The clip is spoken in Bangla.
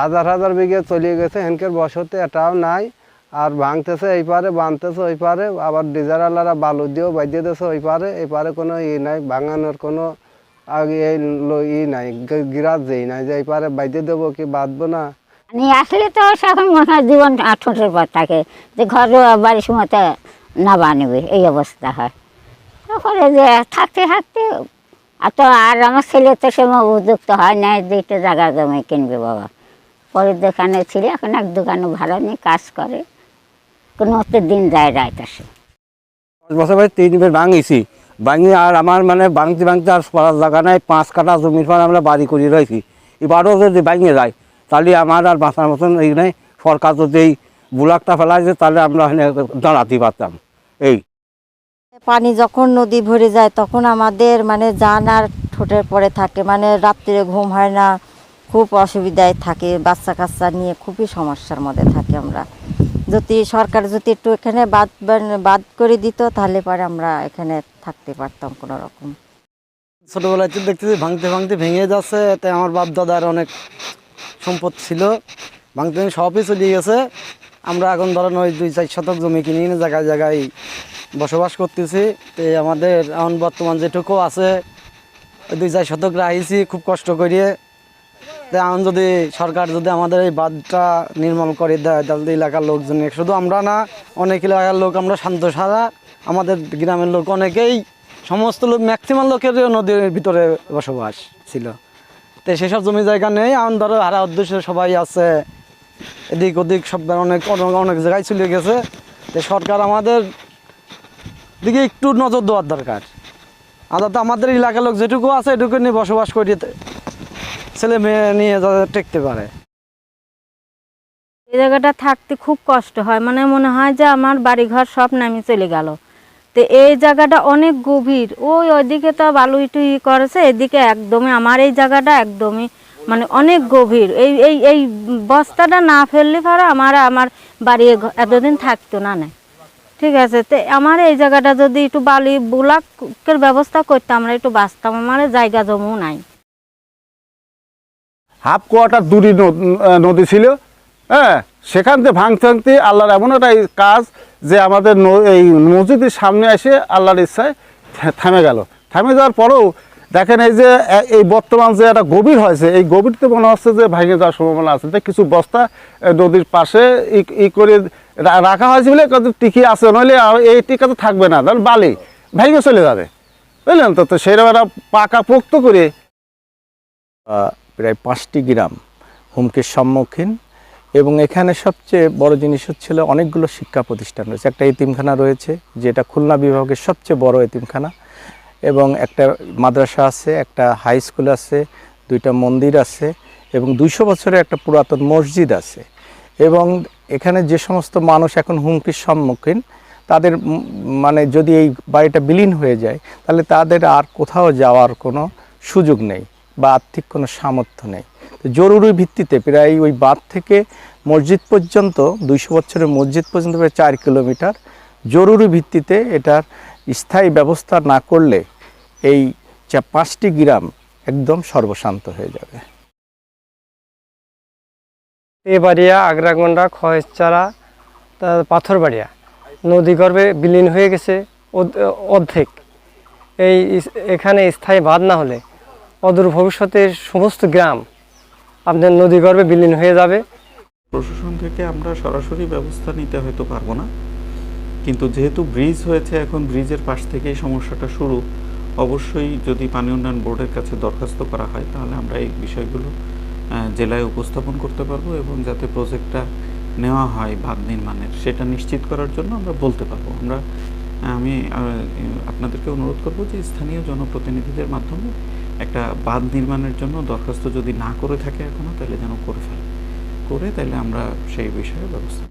হাজার হাজার বিঘে চলে গেছে হেনকের বসতে এটাও নাই, আর ভাঙতেছে এই পারে বাঁধতেছে ওই পারে, আবার ডিজারালারা বালু দিয়েও বাজিয়ে দিয়েছে ওই পারে, এই পারে কোনো ই নাই, ভাঙানোর কোনো ই নাই গিরাজ যেই নাই যে এই পারে বাজিয়ে দেবো কি বাঁধবো না। নিয়ে আসলে তো এখন মনে হয় জীবন ঠোঁটের পর থাকে, যে ঘর বাড়ির সময় না বানবে, এই অবস্থা হয়। তারপরে যে থাকতে থাকতে, আর তো আর আমার ছেলে তো সে উপযুক্ত হয় না যে একটা জায়গা জমি কিনবে বাবা। পরের দোকানে ছিল এখন এক দোকানে ভাড়া নিয়ে কাজ করে। কোনো মতো দিন যায় রাত আসে। পাঁচ বছর ভাই তিনবার ভাঙিছি। ভাঙি আর আমার মানে ভাঙতে ভাঙতে আর পড়ার জায়গা নাই পাঁচ কাঠা জমির পর আমরা বাড়ি করে রয়েছি। এবারও যদি ভাঙিয়ে যায় তাহলে আমার আর বাঁচার মতন এই নেই। সরকার যদি এই বুলাকটা ফেলাইছে তাহলে আমরা দাঁড়াতে পারতাম। এই। পানি যখন নদী ভরে যায় তখন আমাদের মানে জান আর ঠোঁটের পরে থাকে। মানে রাত্রে ঘুম হয় না খুব অসুবিধায় থাকে বাচ্চা কাচ্চা নিয়ে খুবই সমস্যার মধ্যে থাকি আমরা। যদি সরকার যদি একটু এখানে বাদ বাদ করে দিত, তাহলে পরে আমরা এখানে থাকতে পারতাম কোনো রকম ছোটোবেলায় তো দেখতেছি ভাঙতে ভাঙতে ভেঙে যাচ্ছে এতে আমার বাপ দাদার অনেক সম্পদ ছিল। ভাঙতে সবই চলে গেছে। আমরা এখন ধরেন ওই দুই চার শতক জমি কিনে নিয়ে জায়গায় জায়গায় বসবাস করতেছি। তো আমাদের এখন বর্তমান যেটুকু আছে, ওই দুই চার শতক রাখিছি, খুব কষ্ট করিয়ে এখন যদি সরকার যদি আমাদের এই বাঁধটা নির্মল করে দেয়, তাহলে এলাকার লোকজন শুধু আমরা না, অনেক এলাকার লোক আমরা শান্ত সারা আমাদের গ্রামের লোক অনেকেই, সমস্ত লোক ম্যাক্সিমাম লোকের নদীর ভিতরে বসবাস ছিল। তো সেসব জমি জায়গা নেই, এখন ধরো হারা উদ্দেশ্য সবাই আছে। এদিক ওদিক সব অনেক অনেক অনেক জায়গায় চলে গেছে। তো সরকার আমাদের দিকে একটু নজর দেওয়ার দরকার। তো আমাদের এলাকার লোক যেটুকু আছে, এটুকু নিয়ে বসবাস করিয়ে ছেলে মেয়ে নিয়ে যাতে টেকতে পারে। এই জায়গাটা থাকতে খুব কষ্ট হয়। মানে মনে হয় যে আমার বাড়িঘর সব নামে চলে গেল। তো এই জায়গাটা অনেক গভীর। ওই ওইদিকে তো বালু টুই করেছে, এদিকে একদমই আমার এই জায়গাটা একদমই মানে অনেক গভীর। এই এই এই বস্তাটা না ফেললে পরে আমার আমার বাড়ি এতদিন থাকতো না না। ঠিক আছে, তো আমার এই জায়গাটা যদি একটু বালি বুলাকের ব্যবস্থা করতাম আমরা, একটু বাঁচতাম, আমার জায়গা জমও নাই। হাফ কোয়ার্টার দূরে নদী ছিল হ্যাঁ? সেখান থেকে ভাঙতে ভাঙতে আল্লাহর এমন একটা কাজ যে আমাদের এই মসজিদের সামনে এসে আল্লাহর ইচ্ছায় থেমে গেল। থেমে যাওয়ার পরেও দেখেন এই যে এই বর্তমান যে একটা গভীর হয়েছে, এই গভীরতে মনে হচ্ছে যে ভেঙে যাওয়ার সম্ভাবনা আছে। তো কিছু বস্তা নদীর পাশে ই- করে রাখা হয়েছে বলে কত টিকি আছে, নইলে এই টিকা তো থাকবে না, ধরেন বালি ভেঙে চলে যাবে। বুঝলেন তো? তো সেইরকম একটা পাকা পোক্ত করে প্রায় পাঁচটি গ্রাম হুমকির সম্মুখীন এবং এখানে সবচেয়ে বড় জিনিস হচ্ছিল অনেকগুলো শিক্ষা প্রতিষ্ঠান রয়েছে। একটা এতিমখানা রয়েছে, যেটা খুলনা বিভাগের সবচেয়ে বড় এতিমখানা এবং একটা মাদ্রাসা আছে, একটা হাই স্কুল আছে, দুইটা মন্দির আছে এবং দুইশো বছরের একটা পুরাতন মসজিদ আছে। এবং এখানে যে সমস্ত মানুষ এখন হুমকির সম্মুখীন, তাদের মানে যদি এই বাড়িটা বিলীন হয়ে যায়, তাহলে তাদের আর কোথাও যাওয়ার কোনো সুযোগ নেই। বা আর্থিক কোনো সামর্থ্য নেই। তো জরুরি ভিত্তিতে প্রায় ওই বাঁধ থেকে মসজিদ পর্যন্ত, দুইশো বছরের মসজিদ পর্যন্ত প্রায় চার কিলোমিটার জরুরি ভিত্তিতে এটার স্থায়ী ব্যবস্থা না করলে এই পাঁচটি গ্রাম একদম সর্বশান্ত হয়ে যাবে। এবাড়িয়া, আগ্রাগন্ডা খয়েসচারা পাথরবাড়িয়া নদীগর্ভে বিলীন হয়ে গেছে অর্ধেক। এই এখানে স্থায়ী বাঁধ না হলে অদূর ভবিষ্যতে সমস্ত গ্রাম আপনার নদী নদীগর্ভে বিলীন হয়ে যাবে। প্রশাসন থেকে আমরা সরাসরি ব্যবস্থা নিতে হয়তো পারব না। কিন্তু যেহেতু ব্রিজ হয়েছে, এখন ব্রিজের পাশ থেকেই সমস্যাটা শুরু। অবশ্যই যদি পানি উন্নয়ন বোর্ডের কাছে দরখাস্ত করা হয়, তাহলে আমরা এই বিষয়গুলো জেলায় উপস্থাপন করতে পারব এবং যাতে প্রজেক্টটা নেওয়া হয় বাঁধ নির্মাণের, সেটা নিশ্চিত করার জন্য আমরা বলতে পারব। আমরা, আমি আপনাদেরকে অনুরোধ করব যে স্থানীয় জনপ্রতিনিধিদের মাধ্যমে একটা বাঁধ নির্মাণের জন্য দরখাস্ত যদি না করে থাকে এখনও তাহলে যেন করে ফেলে। করে তাহলে আমরা সেই বিষয়ে ব্যবস্থা